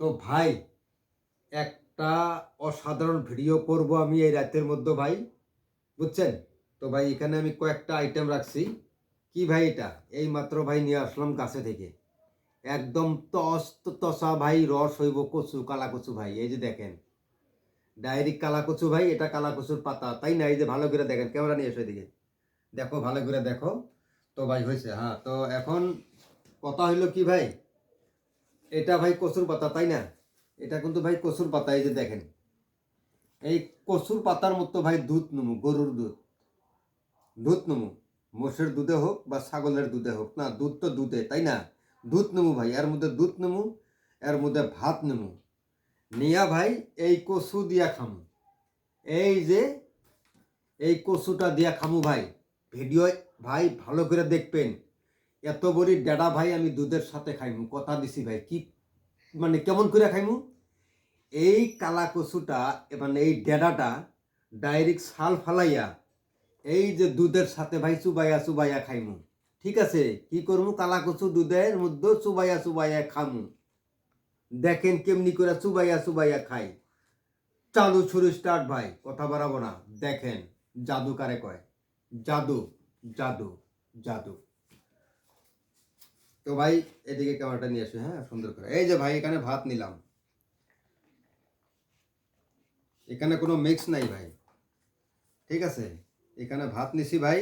তো ভাই, একটা অসাধারণ ভিডিও করব আমি এই রাতের মধ্যে ভাই, বুঝছেন? তো ভাই, এখানে আমি কয়েকটা আইটেম রাখছি। কি ভাই এটা? এই মাত্র ভাই নিয়ে আসলাম গাছে থেকে। একদম তস তসা ভাই, রস হইব কচু কালা কচু ভাই, এই যে দেখেন। ডাইরেক্ট কালা কচু ভাই, এটা কালা কচুর পাতা, তাই না? এই যে ভালো করে দেখেন, ক্যামেরা নিয়ে এসে দিকে দেখো, ভালো করে দেখো। তো ভাই হয়েছে হ্যাঁ তো এখন কথা হইল কি ভাই? এটা ভাই কচুর পাতা, তাই না? এটা কিন্তু ভাই কচুর পাতা, এই যে দেখেন। এই কচুর পাতার মতো ভাই দুধ নমু, গরুর দুধ। দুধ নমু, মোষের দুধে হোক বা ছাগলের দুধে হোক। না, দুধ তো দুধে, তাই না? দুধ নেমু ভাই, এর মধ্যে দুধ নেমু, এর মধ্যে ভাত নেমু। নিয়া ভাই, এই কচু দিয়া খামু। এই যে, এই কচুটা দিয়া খামু ভাই। ভিডিও ভাই ভালো করে দেখবেন। এত বড়ি ডেডা ভাই আমি দুধের সাথে খাইমু, কথা দিছি ভাই, কি মানে কেমন করে খাইমু? এই কালা কচুটা মানে এই ডেডাটা ডাইরেক্ট ছাল ফালাইয়া এই যে দুধের সাথে ভাই চুবাইয়া চুবাইয়া খাইমু। ঠিক আছে, কি করমু? কালা কচু দুধের মধ্যে চুবাইয়া চুবাইয়া খামু। দেখেন কেমনি করে চুবাইয়া চুবাইয়া খাই। চালু ছুরি স্টার্ট ভাই, কথা বাড়াবো না। দেখেন, জাদু কারে কয়? জাদু জাদু জাদু। তো ভাই, এদিকে ক্যামেরাটা নিয়ে আসবে হ্যাঁ? সুন্দর করে। এই যে ভাই, এখানে ভাত নিলাম। এখানে কোনো মিক্স নাই ভাই। ঠিক আছে? এখানে ভাত নিছি ভাই।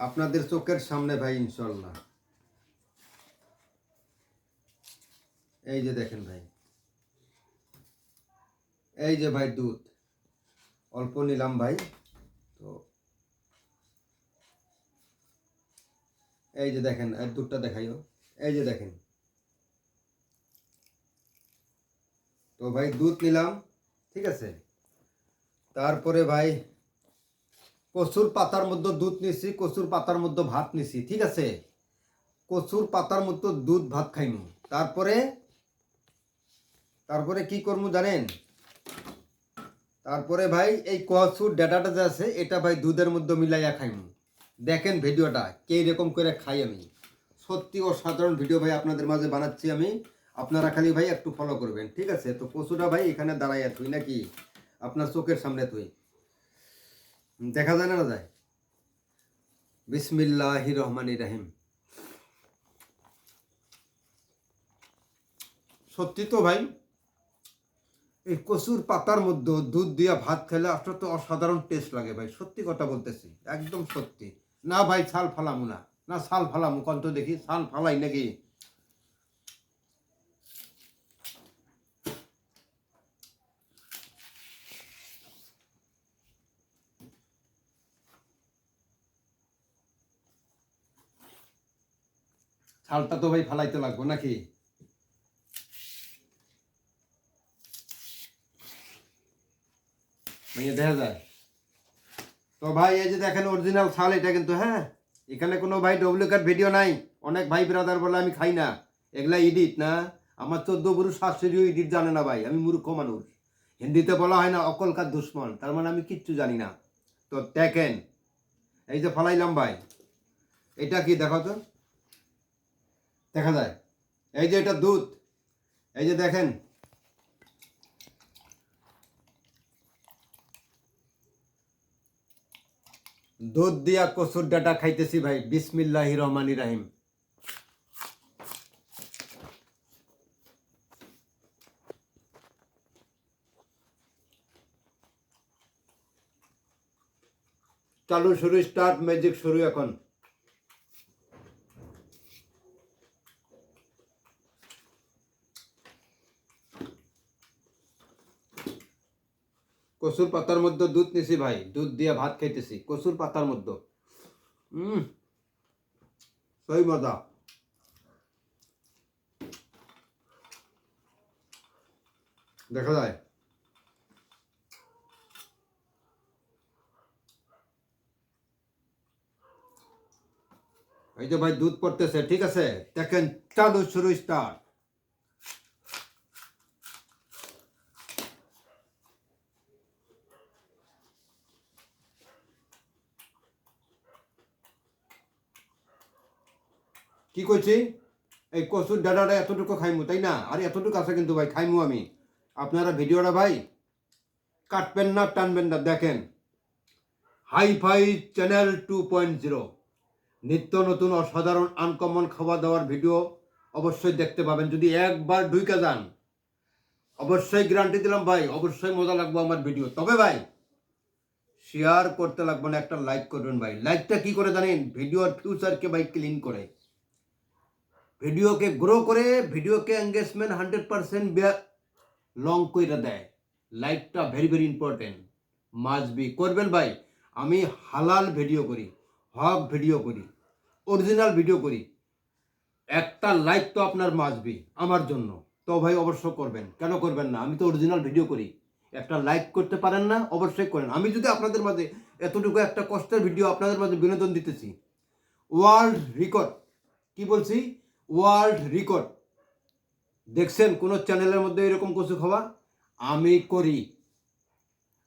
আপনাদের চোখের সামনে ভাই ইনশাল্লাহ এই যে দেখেন ভাই। এই যে ভাই, দুধ। অল্প নিলাম ভাই। তো এই যে দেখেন আর দুধটা দেখাইও। এই যে দেখেন। তো ভাই, দুধ নিলাম, ঠিক আছে? তারপরে ভাই, কচুর পাতার মধ্যে দুধ নিছি, কচুর পাতার মধ্যে ভাত নিছি, ঠিক আছে? কচুর পাতার মধ্যে দুধ, ভাত খাইমু। তারপরে তারপরে কি করব জানেন? তারপরে ভাই, এই কচুর ডেটাটা যে আছে, এটা ভাই দুধের মধ্যে মিলাইয়া খাইমু। দেখেন ভিডিওটা, কে রকম করে খাই আমি। সত্যি অসাধারণ ভিডিও ভাই আপনাদের মাঝে বানাচ্ছি আমি। আপনারা খালি ভাই একটু ফলো করবেন, ঠিক আছে? তো কচুটা ভাই এখানে দাঁড়াইয়া তুই নাকি? আপনার চোখের সামনে তুই দেখা যায় না যায় বিসমিল্লাহ রহমান রাহিম। সত্যি তো ভাই, এই কচুর পাতার মধ্যে দুধ দিয়া ভাত খেলে আসলে তো অসাধারণ টেস্ট লাগে ভাই। সত্যি কথা বলতেছি, একদম সত্যি। না ভাই, ছাল ফালামু না। না, ছাল ফালামু কন্ত দেখি, ছাল ফালাই নাকি? ছালটা তো ভাই ফালাইতে লাগবো নাকি? ভেঙে দেখা যায়। তো ভাই, এই যে দেখেন অরিজিনাল ছাল, এটা কিন্তু হ্যাঁ? এখানে কোনো ভাই কার্ড ভিডিও নাই। অনেক ভাই ব্রাদার বলে আমি খাই না। এগুলা এডিট না। আমার চোদ্দ পুরুষ শাশুড়িও এডিট জানে না ভাই। আমি মূর্খ মানুষ। হিন্দিতে বলা হয় না, অকলকার দুশ্মন। তার মানে আমি কিচ্ছু জানি না। তো দেখেন, এই যে ফলাইলাম ভাই। এটা কি, দেখো তো। দেখা যায়। এই যে এটা দুধ। এই যে দেখেন দুধ দিয়া কচুর ডাটা খাইতেছি ভাই। বিসমিল্লাহ রহমানি রাহিম। চালু শুরু স্টার্ট ম্যাজিক শুরু এখন। কচুর পাতার মধ্যে দুধ নিছি ভাই, দুধ দিয়ে ভাত খাইতেছি, কচুর পাতার মধ্যে। সেই মজা। দেখা যায়। এই যে ভাই দুধ পড়তেছে, ঠিক আছে? দেখেন চালু, শুরু স্টার্ট কি কইছি? এই কচুর ডাটাটা এতটুকু খাইমু, তাই না? আর এতটুকু আছে কিন্তু ভাই, খাইমু আমি। আপনারা ভিডিওটা ভাই কাটবেন না, টানবেন না, দেখেন। Hi fi channel two point zero. নিত্য নতুন অসাধারণ আনকমন খাওয়া দাওয়ার ভিডিও অবশ্যই দেখতে পাবেন। যদি একবার ঢুইকা যান, অবশ্যই গ্যারান্টি দিলাম ভাই, অবশ্যই মজা লাগবে আমার ভিডিও। তবে ভাই শেয়ার করতে লাগবে না, একটা লাইক করবেন ভাই। লাইকটা কি করে জানেন? ভিডিওর ফিউচারকে ভাই ক্লিন করে। ভিডিওকে গ্রো করে, ভিডিওকে এঙ্গেজমেন্ট হান্ড্রেড পার্সেন্ট লং করে দেয়। লাইকটা very very important must be করবেন ভাই, আমি হালাল ভিডিও করি, হক ভিডিও করি অরিজিনাল ভিডিও করি। একটা লাইক তো আপনার মাসবি আমার জন্য। তো ভাই অবশ্য করবেন। কেন করবেন না? আমি তো অরিজিনাল ভিডিও করি। একটা লাইক করতে পারেন না, অবশ্যই করেন। আমি যদি আপনাদের মাঝে এতটুকু একটা কষ্টের ভিডিও আপনাদের মাঝে বিনোদন দিতেছি ওয়ার্ল্ড রেকর্ড কি বলছি? World record. দেখছেন, কোনো চ্যানেলের মধ্যে এরকম কিছু খাওয়া আমি করি।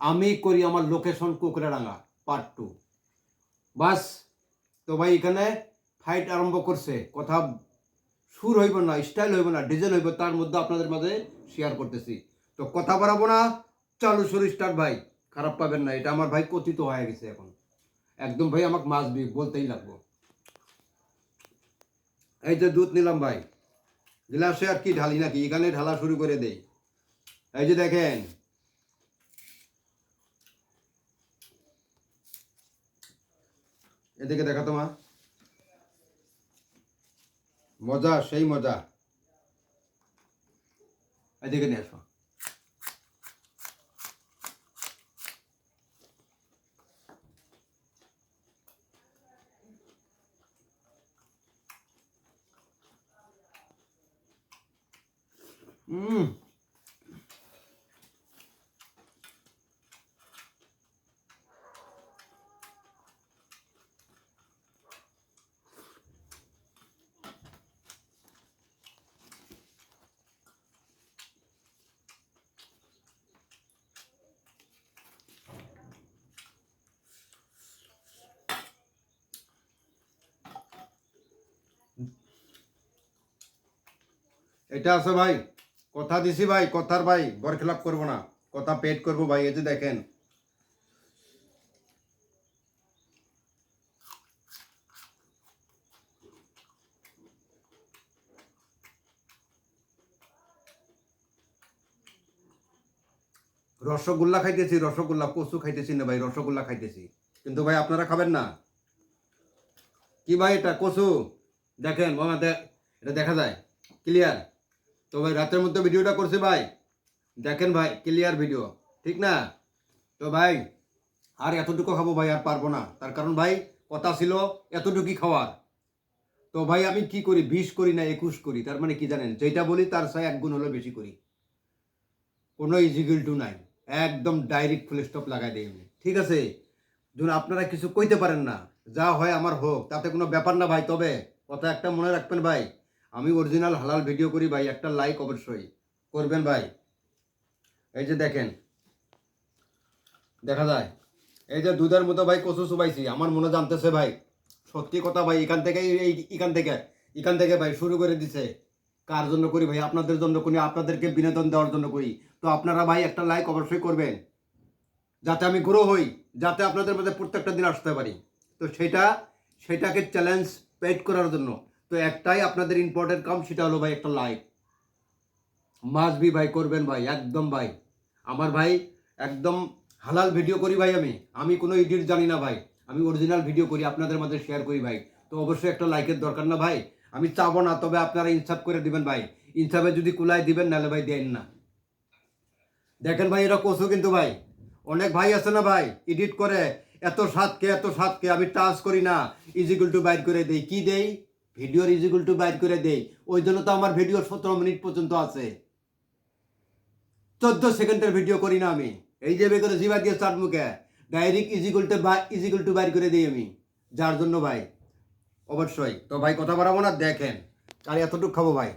আমি করি আমার লোকেশন কুকরাডাঙ্গা পার্ট টু বাস, তো ভাই এখানে ফাইট আরম্ভ করছে। কথা সুর হইব না স্টাইল হইব না ডিজেল হইব, তার মধ্যে আপনাদের মাঝে শেয়ার করতেছি। তো কথা বাড়াবো না, চালু শুরু স্টার্ট ভাই। খারাপ পাবেন না, এটা আমার ভাই কথিত হয়ে গেছে এখন। একদম ভাই আমাকে মাছ বলতেই লাগবো। এই যে দুধ নিলাম ভাই। গ্লাসে আর কি ঢালি নাকি? এখানে ঢালা শুরু করে দেই। এই যে দেখেন। এদিকে দেখা তোমা। মজা, সেই মজা। এদিকে নিয়ে আসো। হুম এটা আছে ভাই কথা দিছি ভাই কথার ভাই বরখেলাপ করব না। কথা পেট করব ভাই, এই যে দেখেন। রসগোল্লা খাইতেছি রসগোল্লা কচু খাইতেছি না ভাই রসগোল্লা খাইতেছি। কিন্তু ভাই, আপনারা খাবেন না। কি ভাই এটা, কচু? দেখেন এটা দেখা যায়। ক্লিয়ার তো ভাই, রাতের মধ্যে ভিডিওটা করছি ভাই। দেখেন ভাই ক্লিয়ার ভিডিও ঠিক না? তো ভাই, আর এতটুকু খাব ভাই, আর পারব না। তার কারণ ভাই, কথা ছিল এতটুকুই খাওয়ার। তো ভাই, আমি কি করি? বিশ করি না, একুশ করি। তার মানে কি জানেন? যেটা বলি, তার সাথে এক গুণ হলো বেশি করি। কোনো ইজিগিল টু নাই। একদম ডাইরেক্ট ফুল স্টপ লাগাই দিই আমি। ঠিক আছে? যখন আপনারা কিছু কইতে পারেন না। যা হয় আমার হোক, তাতে কোনো ব্যাপার না ভাই। তবে কথা একটা মনে রাখবেন ভাই। আমি অরিজিনাল হালাল ভিডিও করি ভাই, একটা লাইক অবশ্যই। করবেন ভাই? এই যে দেখেন, দেখা যায়। এই যে দুধের মতো ভাই কচু চুবাইছি, আমার মনে জানতেছে ভাই। সত্যি কথা ভাই, এখান থেকে এই এখান থেকে এখান থেকে ভাই শুরু করে দিছে। কার জন্য করি ভাই? আপনাদের জন্য করি, আপনাদেরকে বিনোদন দেওয়ার জন্য করি। তো আপনারা ভাই একটা লাইক অবশ্যই করবেন, যাতে আমি গ্রো হই, যাতে আপনাদের মধ্যে প্রত্যেকটা দিন আসতে পারি। তো সেটা, সেটাকে চ্যালেঞ্জ পেড করার জন্য। তো একটাই আপনাদের ইম্পর্টেন্ট কাম, সেটা হলো ভাই একটা লাইক মাস বি ভাই, করবেন ভাই, একদম ভাই। আমার ভাই একদম হালাল ভিডিও করি ভাই আমি। আমি কোনো এডিট জানি না ভাই। আমি অরিজিনাল ভিডিও করি, আপনাদের মধ্যে শেয়ার করি ভাই। তো অবশ্যই একটা লাইকের দরকার না ভাই। আমি চাবো না, তবে আপনারা ইনসাফ করে দিবেন ভাই। ইনসাফে যদি কুলাই দিবেন, নাহলে ভাই দেন না। দেখেন ভাই, এরা কচু কিন্তু ভাই। অনেক ভাই আছে না ভাই এডিট করে, এত সাতকে এত সাতকে, আমি টাচ করি না। ইজিকুল টু বাইর করে দেই। কি দেই? ভিডিওর ইজিকুল টু বাইর করে দেই। ওই জন্য তো আমার ভিডিও সতেরো মিনিট পর্যন্ত আছে। চোদ্দ সেকেন্ডের ভিডিও করি না আমি। এই যে করে জিবা দিয়ে চাট মুখে direct equal to equal to বাইর করে দিই আমি। যার জন্য ভাই, অবশ্যই। তো ভাই, কথা বাড়াবো না? দেখেন। আর এতটুকু খাব ভাই।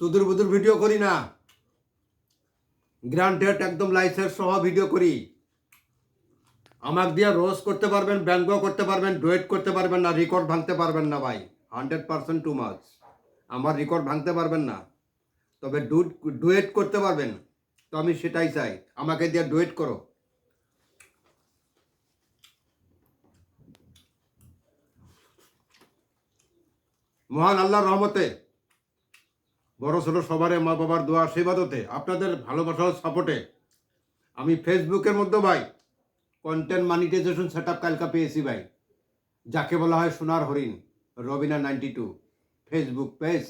সুদূর বুদুর ভিডিও করি না। গ্রান্টেড একদম লাইসেন্স সহ ভিডিও করি। আমাকে দিয়ে রোজ করতে পারবেন ব্যঙ্গ করতে পারবেন ডুয়েট করতে পারবেন না রেকর্ড ভাঙতে পারবেন না ভাই। হান্ড্রেড পার্সেন্ট টু মাছ আমার রেকর্ড ভাঙতে পারবেন না। তবে ডুয়েট করতে পারবেন। তো আমি সেটাই চাই। আমাকে দিয়ে ডুয়েট করো। মহান আল্লাহর রহমতে বড় ছোট সবারে মা বাবার দোয়া আশীর্বাদতে, আপনাদের ভালোবাসা সাপোর্টে আমি ফেসবুকের মধ্যে ভাই কন্টেন্ট মানিটাইজেশন সেট আপ কালকা পেয়েছি ভাই। যাকে বলা হয় সোনার হরিণ, Rabina ninety two, Facebook page.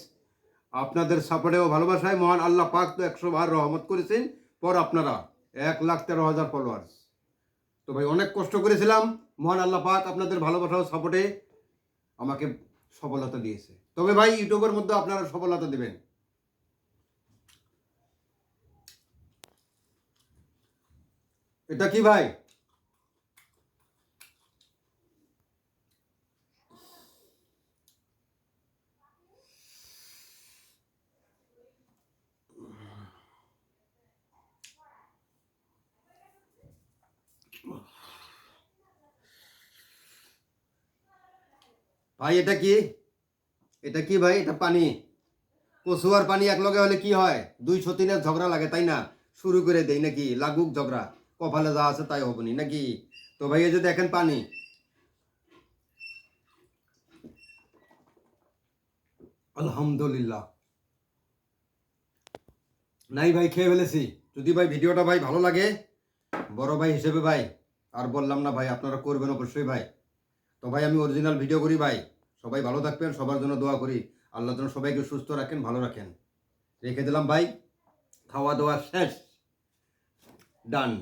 আপনাদের সাপোর্টে ও ভালোবাসায় মহান আল্লাহ পাক তো একশো বার রহমত করেছেন, পর আপনারা এক লাখ তেরো হাজার ফলোয়ার্স তো ভাই, অনেক কষ্ট করেছিলাম, মহান আল্লাহ পাক আপনাদের ভালোবাসা ও সাপোর্টে আমাকে সফলতা দিয়েছে। তবে ভাই, ইউটিউবের মধ্যে আপনারা সফলতা দেবেন। এটা কি ভাই? ভাই, এটা কি? এটা কি ভাই? এটা পানি। কচু আর পানি একলগে হলে কি হয়? দুই সতীনের ঝগড়া লাগে, তাই না? শুরু করে দেই নাকি? লাগুক ঝগড়া। কপালে যা আছে তাই হবনি নাকি? তো ভাই এই যে দেখেন পানি। আলহামদুলিল্লাহ। নাই ভাই, খেয়ে ফেলেছি। যদি ভাই ভিডিওটা ভাই ভালো লাগে, বড় ভাই হিসেবে ভাই, আর বললাম না ভাই, আপনারা করবেন অবশ্যই ভাই। তো ভাই, আমি অরিজিনাল ভিডিও করি ভাই। সবাই ভালো থাকবেন, সবার জন্য দোয়া করি। আল্লাহ যেন সবাইকে সুস্থ রাখেন, ভালো রাখেন। রেখে দিলাম ভাই, খাওয়া দাওয়া শেষ। ডান